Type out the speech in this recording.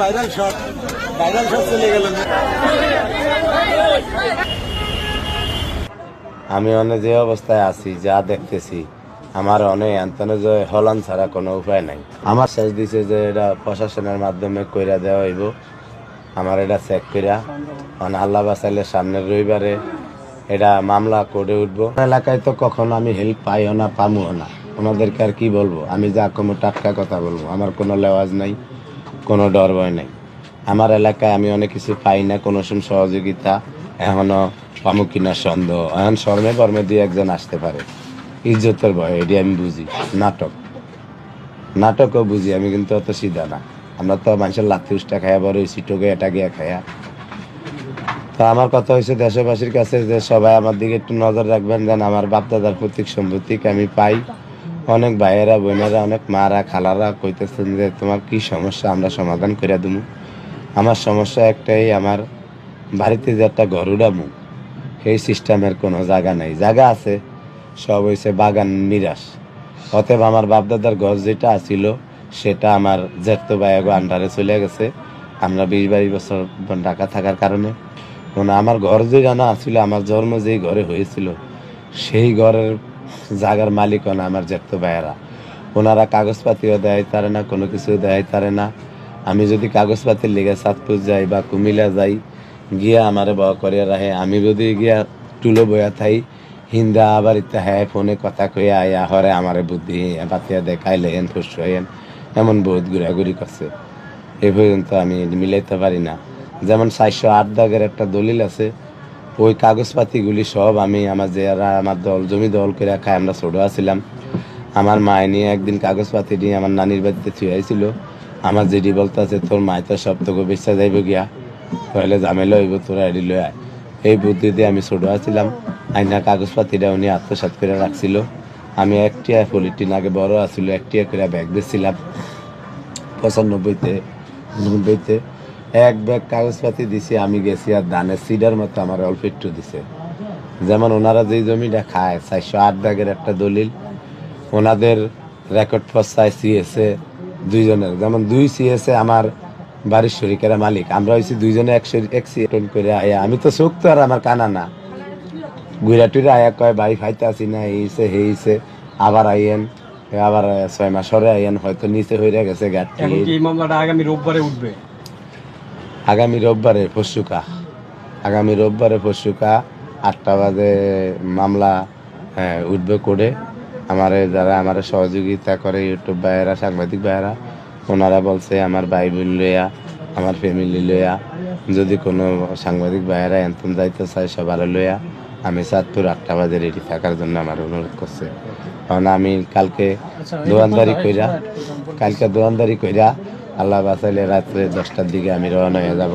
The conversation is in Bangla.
ভাইরাল শট ভাইরাল শট চলে গেল। আমি অনেক যে অবস্থায় আছি, যা দেখতেছি, আমার অনেক এন্তনে যে হলান ছাড়া কোনো উপায় নাই। আমার শেষ দিছে যে এটা প্রশাসনের মাধ্যমে কইরা দেওয়া হইব। আমার এটা চেক কইরা মানে আল্লাহ বাসাইলে সামনের রবিবারে এটা মামলা করে উঠবো। এলাকায় তো কখনো আমি হেল্প পাইও না, পামুও না। ওনাদেরকে আর কি বলব? আমি যা কোনো টাটকা কথা বলব। আমার কোনো লেওয়াজ নাই। কোনো ডর ভয় নাই। আমার এলাকায় আমি অনেক কিছু পাই না, কোনো সময় সহযোগিতা এখনও পামু সন্দেহ। এখন শর্মে কর্মে দিয়ে একজন আসতে পারে। ইজ্জতের ভয়, এটি আমি বুঝি। নাটক। নাটকও বুঝি, আমি কিন্তু অত সিধা না। আমরা তো মানুষের লাথি উষ্টা খাইয়া বড় হয়েছি, টোকে এটা গিয়া খাইয়া। তো আমার কথা হয়েছে দেশবাসীর কাছে যে সবাই আমার দিকে একটু নজর রাখবেন, যেন আমার বাপদাদার প্রতীক সম্পত্তিকে আমি পাই। অনেক ভাইয়েরা, বোনেরা অনেক মারা, খালারা কইতেছেন যে, তোমার কি সমস্যা? আমরা সমাধান করে দেবো আমার সমস্যা একটাই, আমার বাড়িতে যে একটা ঘর উড়ামু সেই সিস্টেমের কোনো জায়গা নেই। জায়গা আছে, সব হয়েছে বাগান নিরাশ। অতএব আমার বাপদাদার ঘর যেটা আছিল, সেটা আমার জেঠতো ভাইয়াগো আন্ডারে চলে গেছে। আমরা বিশ বাইশ বছর ঢাকা থাকার কারণে। মানে আমার ঘর যে জানা আছিল, আমার জন্ম যেই ঘরে হয়েছিল, সেই ঘরের জায়গার মালিকও না আমার জেঠতো ভাইয়েরা। ওনারা কাগজপাতিও দেয় তারে না, কোনো কিছু দেয় তারে না। আমি যদি কাগজপাতির লেগে সাতপুর যাই বা কুমিল্লা যাই, গিয়া আমারে বয়া করিয়া রাখে। আমি যদি গিয়া টুলো বয়া থাই, হিন্দা আবার ইত্যা হ্যাঁ ফোনে কথা কইয়া আয়া হরে আমারে বুদ্ধি বাতিয়া দেখাইলে এন ফুস হইয়েন। এমন বহুত ঘুরাঘুরি করছে। এ পর্যন্ত আমি মিলাইতে পারি না। যেমন চারশো আট দাগের একটা দলিল আছে ওই কাগজপাতিগুলি সব আমি আমার যারা আমার দল, জমি দল করে খাই আমরা ছোট আছিলাম। আমার মায় নিয়ে একদিন কাগজপাতি নিয়ে আমার নানির বাড়িতে থুয়াইছিল আমার যেটি বলতে আছে তোর মায় তো সব তোকে বেচা যাইব গিয়া, তাহলে ঝামেলা হইব, তোরা এডি লই আয়। এই বুদ্ধিতে আমি ছোট আছিলাম। আইনা কাগজপাতিটা উনি আত্মসাৎ করে রাখছিল। আমি একটিয়া পলিটিন আগে বড় আছিল, একটিয়া করে ব্যাগ দিচ্ছিলাম পঁচানব্বইতে, নব্বইতে এক ব্যাগ কাগজপাতি দিছি, আমি গেছি আর ধানের সিডার মতো আমার অল্প একটু দিছে। যেমন ওনারা যেই জমিটা খায়, চারশো আট ব্যাগের একটা দলিল, ওনাদের রেকর্ড পস্তায় সিএসএ দুইজনের। যেমন দুই সিএসএ আমার বাড়ির শরিকেরা মালিক, আমরা হয়েছি দুইজনে এক সিএটন করে আয়া। আমি তো চোখ তো আর আমার কানা না। গুইরা টুইরা আয়া কয় বাড়ি ফাইতে আসি না এইছে হেইছে আবার আইয়েন, আবার ছয় মাস আইয়েন, হয়তো নিচে হইরা গেছে কি এই মামলাটা আগামী রোববারে উঠবে? আগামী রোববারে পরশুকা আগামী রোববারে পরশুকা আটটা বাজে মামলা হ্যাঁ, উঠবে করে আমার যারা আমার সহযোগিতা করে ইউটিউব ভাইয়েরা সাংবাদিক ভাইয়েরা ওনারা বলছে আমার ভাই বোন লইয়া আমার ফ্যামিলি লইয়া যদি কোনো সাংবাদিক ভাইয়েরা এন্তন যাইতে চায় সবার লইয়া আমি চাঁদপুর আটটা বাজে রেডি থাকার জন্য আমার অনুরোধ করছে। কারণ আমি কালকে দোয়ানদারি কইরা কালকে দোয়ানদারি কইরা আল্লাহ বাঁচাইলে রাত্রে দশটার দিকে আমি রওনা হয়ে যাব।